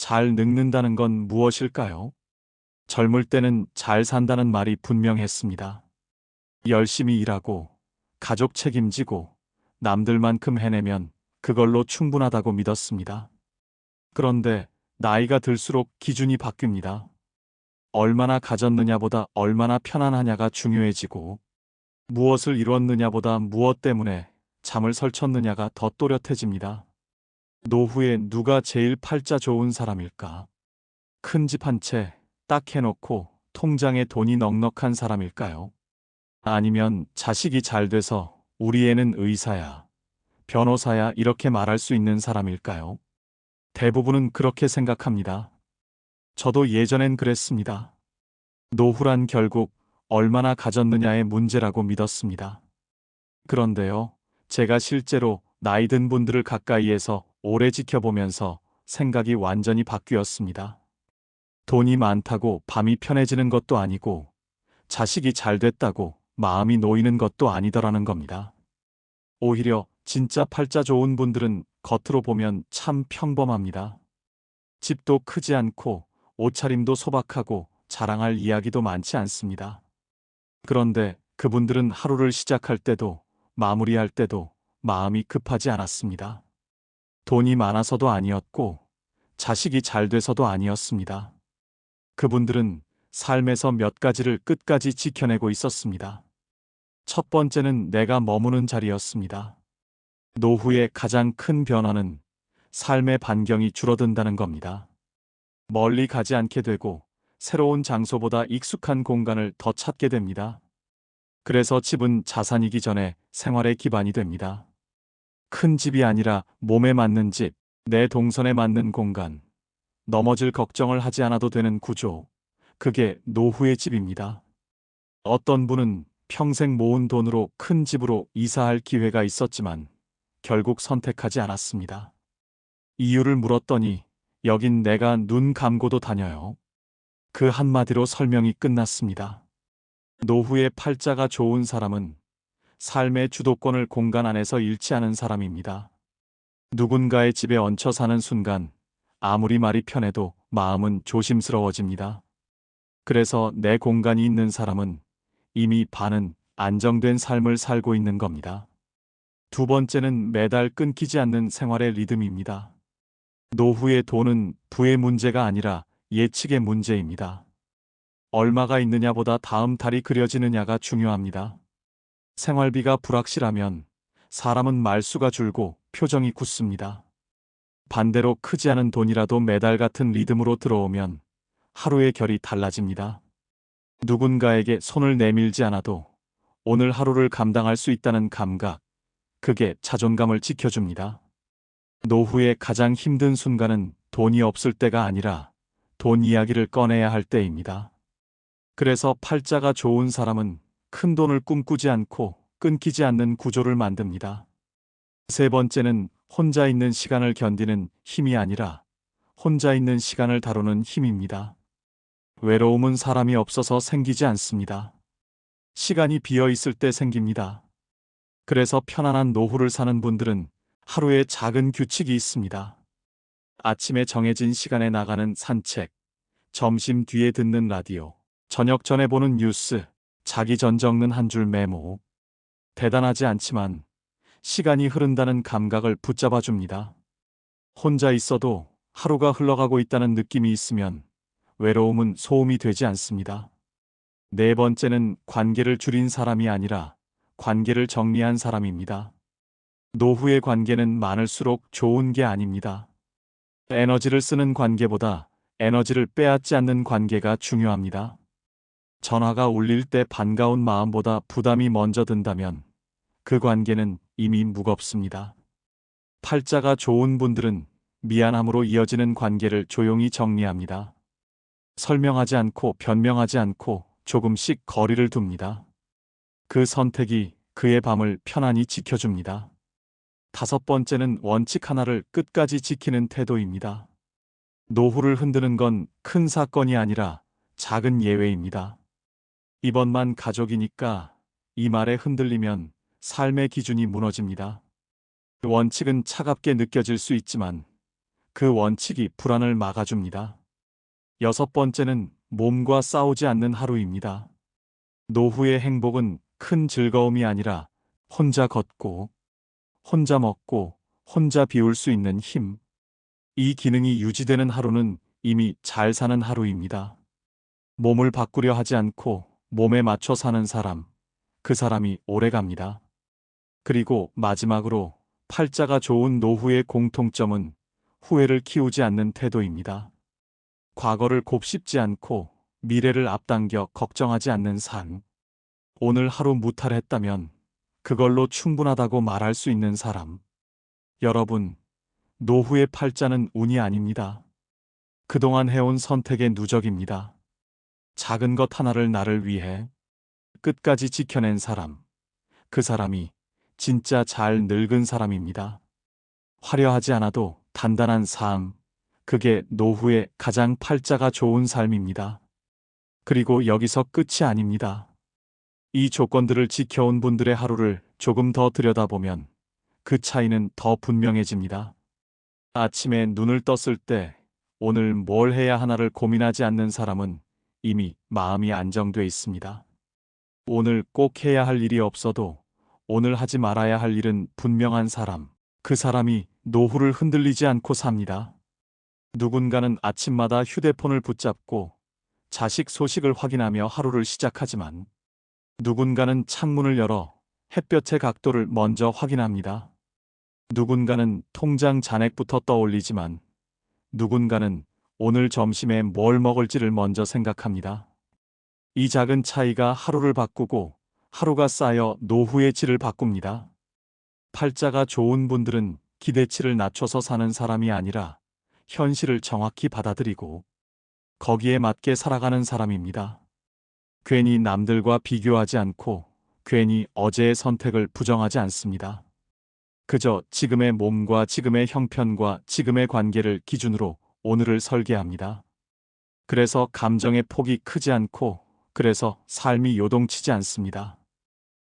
잘 늙는다는 건 무엇일까요? 젊을 때는 잘 산다는 말이 분명했습니다. 열심히 일하고, 가족 책임지고, 남들만큼 해내면 그걸로 충분하다고 믿었습니다. 그런데 나이가 들수록 기준이 바뀝니다. 얼마나 가졌느냐보다 얼마나 편안하냐가 중요해지고, 무엇을 이뤘느냐보다 무엇 때문에 잠을 설쳤느냐가 더 또렷해집니다. 노후에 누가 제일 팔자 좋은 사람일까? 큰 집 한 채 딱 해놓고 통장에 돈이 넉넉한 사람일까요? 아니면 자식이 잘 돼서 우리 애는 의사야, 변호사야 이렇게 말할 수 있는 사람일까요? 대부분은 그렇게 생각합니다. 저도 예전엔 그랬습니다. 노후란 결국 얼마나 가졌느냐의 문제라고 믿었습니다. 그런데요, 제가 실제로 나이 든 분들을 가까이에서 오래 지켜보면서 생각이 완전히 바뀌었습니다. 돈이 많다고 밤이 편해지는 것도 아니고 자식이 잘 됐다고 마음이 놓이는 것도 아니더라는 겁니다. 오히려 진짜 팔자 좋은 분들은 겉으로 보면 참 평범합니다. 집도 크지 않고 옷차림도 소박하고 자랑할 이야기도 많지 않습니다. 그런데 그분들은 하루를 시작할 때도 마무리할 때도 마음이 급하지 않았습니다. 돈이 많아서도 아니었고 자식이 잘 돼서도 아니었습니다. 그분들은 삶에서 몇 가지를 끝까지 지켜내고 있었습니다. 첫 번째는 내가 머무는 자리였습니다. 노후의 가장 큰 변화는 삶의 반경이 줄어든다는 겁니다. 멀리 가지 않게 되고 새로운 장소보다 익숙한 공간을 더 찾게 됩니다. 그래서 집은 자산이기 전에 생활의 기반이 됩니다. 큰 집이 아니라 몸에 맞는 집, 내 동선에 맞는 공간, 넘어질 걱정을 하지 않아도 되는 구조, 그게 노후의 집입니다. 어떤 분은 평생 모은 돈으로 큰 집으로 이사할 기회가 있었지만 결국 선택하지 않았습니다. 이유를 물었더니 여긴 내가 눈 감고도 다녀요. 그 한마디로 설명이 끝났습니다. 노후의 팔자가 좋은 사람은 삶의 주도권을 공간 안에서 잃지 않은 사람입니다. 누군가의 집에 얹혀 사는 순간 아무리 말이 편해도 마음은 조심스러워집니다. 그래서 내 공간이 있는 사람은 이미 반은 안정된 삶을 살고 있는 겁니다. 두 번째는 매달 끊기지 않는 생활의 리듬입니다. 노후의 돈은 부의 문제가 아니라 예측의 문제입니다. 얼마가 있느냐보다 다음 달이 그려지느냐가 중요합니다. 생활비가 불확실하면 사람은 말수가 줄고 표정이 굳습니다. 반대로 크지 않은 돈이라도 매달 같은 리듬으로 들어오면 하루의 결이 달라집니다. 누군가에게 손을 내밀지 않아도 오늘 하루를 감당할 수 있다는 감각, 그게 자존감을 지켜줍니다. 노후의 가장 힘든 순간은 돈이 없을 때가 아니라 돈 이야기를 꺼내야 할 때입니다. 그래서 팔자가 좋은 사람은 큰 돈을 꿈꾸지 않고 끊기지 않는 구조를 만듭니다. 세 번째는 혼자 있는 시간을 견디는 힘이 아니라 혼자 있는 시간을 다루는 힘입니다. 외로움은 사람이 없어서 생기지 않습니다. 시간이 비어 있을 때 생깁니다. 그래서 편안한 노후를 사는 분들은 하루에 작은 규칙이 있습니다. 아침에 정해진 시간에 나가는 산책, 점심 뒤에 듣는 라디오, 저녁 전에 보는 뉴스, 자기 전 적는 한 줄 메모. 대단하지 않지만 시간이 흐른다는 감각을 붙잡아 줍니다. 혼자 있어도 하루가 흘러가고 있다는 느낌이 있으면 외로움은 소음이 되지 않습니다. 네 번째는 관계를 줄인 사람이 아니라 관계를 정리한 사람입니다. 노후의 관계는 많을수록 좋은 게 아닙니다. 에너지를 쓰는 관계보다 에너지를 빼앗지 않는 관계가 중요합니다. 전화가 울릴 때 반가운 마음보다 부담이 먼저 든다면 그 관계는 이미 무겁습니다. 팔자가 좋은 분들은 미안함으로 이어지는 관계를 조용히 정리합니다. 설명하지 않고 변명하지 않고 조금씩 거리를 둡니다. 그 선택이 그의 밤을 편안히 지켜줍니다. 다섯 번째는 원칙 하나를 끝까지 지키는 태도입니다. 노후를 흔드는 건 큰 사건이 아니라 작은 예외입니다. 이번만 가족이니까 이 말에 흔들리면 삶의 기준이 무너집니다. 원칙은 차갑게 느껴질 수 있지만 그 원칙이 불안을 막아줍니다. 여섯 번째는 몸과 싸우지 않는 하루입니다. 노후의 행복은 큰 즐거움이 아니라 혼자 걷고, 혼자 먹고, 혼자 비울 수 있는 힘. 이 기능이 유지되는 하루는 이미 잘 사는 하루입니다. 몸을 바꾸려 하지 않고 몸에 맞춰 사는 사람, 그 사람이 오래 갑니다. 그리고 마지막으로 팔자가 좋은 노후의 공통점은 후회를 키우지 않는 태도입니다. 과거를 곱씹지 않고 미래를 앞당겨 걱정하지 않는 삶. 오늘 하루 무탈했다면 그걸로 충분하다고 말할 수 있는 사람. 여러분, 노후의 팔자는 운이 아닙니다. 그동안 해온 선택의 누적입니다. 작은 것 하나를 나를 위해 끝까지 지켜낸 사람. 그 사람이 진짜 잘 늙은 사람입니다. 화려하지 않아도 단단한 삶. 그게 노후의 가장 팔자가 좋은 삶입니다. 그리고 여기서 끝이 아닙니다. 이 조건들을 지켜온 분들의 하루를 조금 더 들여다보면 그 차이는 더 분명해집니다. 아침에 눈을 떴을 때 오늘 뭘 해야 하나를 고민하지 않는 사람은 이미 마음이 안정돼 있습니다. 오늘 꼭 해야 할 일이 없어도 오늘 하지 말아야 할 일은 분명한 사람, 그 사람이 노후를 흔들리지 않고 삽니다. 누군가는 아침마다 휴대폰을 붙잡고 자식 소식을 확인하며 하루를 시작하지만 누군가는 창문을 열어 햇볕의 각도를 먼저 확인합니다. 누군가는 통장 잔액부터 떠올리지만 누군가는 오늘 점심에 뭘 먹을지를 먼저 생각합니다. 이 작은 차이가 하루를 바꾸고 하루가 쌓여 노후의 질을 바꿉니다. 팔자가 좋은 분들은 기대치를 낮춰서 사는 사람이 아니라 현실을 정확히 받아들이고 거기에 맞게 살아가는 사람입니다. 괜히 남들과 비교하지 않고 괜히 어제의 선택을 부정하지 않습니다. 그저 지금의 몸과 지금의 형편과 지금의 관계를 기준으로 오늘을 설계합니다. 그래서 감정의 폭이 크지 않고 그래서 삶이 요동치지 않습니다.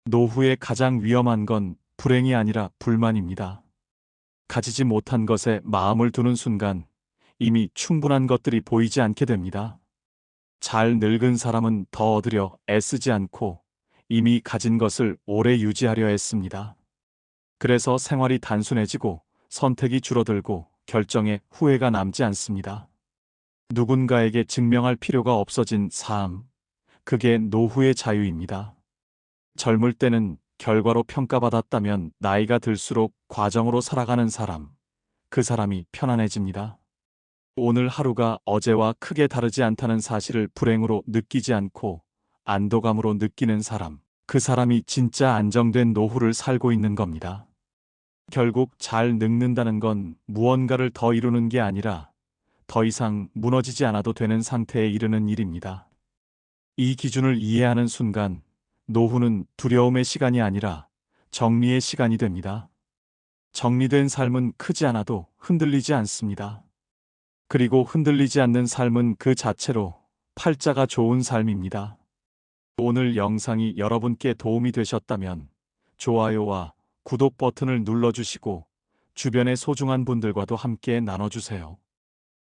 노후의 가장 위험한 건 불행이 아니라 불만입니다. 가지지 못한 것에 마음을 두는 순간 이미 충분한 것들이 보이지 않게 됩니다. 잘 늙은 사람은 더 얻으려 애쓰지 않고 이미 가진 것을 오래 유지하려 했습니다. 그래서 생활이 단순해지고 선택이 줄어들고 결정에 후회가 남지 않습니다. 누군가에게 증명할 필요가 없어진 삶. 그게 노후의 자유입니다. 젊을 때는 결과로 평가받았다면 나이가 들수록 과정으로 살아가는 사람. 그 사람이 편안해집니다. 오늘 하루가 어제와 크게 다르지 않다는 사실을 불행으로 느끼지 않고 안도감으로 느끼는 사람. 그 사람이 진짜 안정된 노후를 살고 있는 겁니다. 결국 잘 늙는다는 건 무언가를 더 이루는 게 아니라 더 이상 무너지지 않아도 되는 상태에 이르는 일입니다. 이 기준을 이해하는 순간 노후는 두려움의 시간이 아니라 정리의 시간이 됩니다. 정리된 삶은 크지 않아도 흔들리지 않습니다. 그리고 흔들리지 않는 삶은 그 자체로 팔자가 좋은 삶입니다. 오늘 영상이 여러분께 도움이 되셨다면 좋아요와 구독 버튼을 눌러주시고 주변의 소중한 분들과도 함께 나눠주세요.